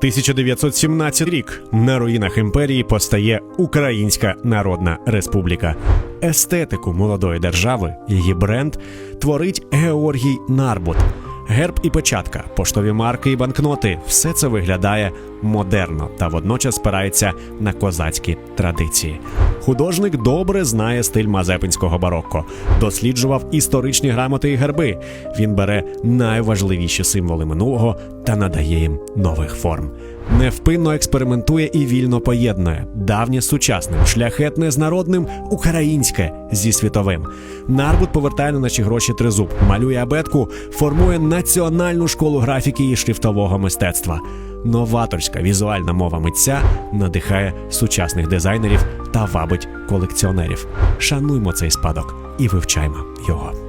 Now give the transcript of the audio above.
1917 рік на руїнах імперії постає Українська Народна Республіка. Естетику молодої держави, її бренд творить Георгій Нарбут. Герб і печатка, поштові марки і банкноти все це виглядає модерно та водночас спирається на козацькі традиції. Художник добре знає стиль мазепинського барокко, досліджував історичні грамоти і герби. Він бере найважливіші символи минулого та надає їм нових форм. Невпинно експериментує і вільно поєднує давнє з сучасним, шляхетне з народним, українське зі світовим. Нарбут повертає на наші гроші тризуб, малює абетку, формує національну школу графіки і шрифтового мистецтва. Новаторська візуальна мова митця надихає сучасних дизайнерів та вабить колекціонерів. Шануймо цей спадок і вивчаймо його.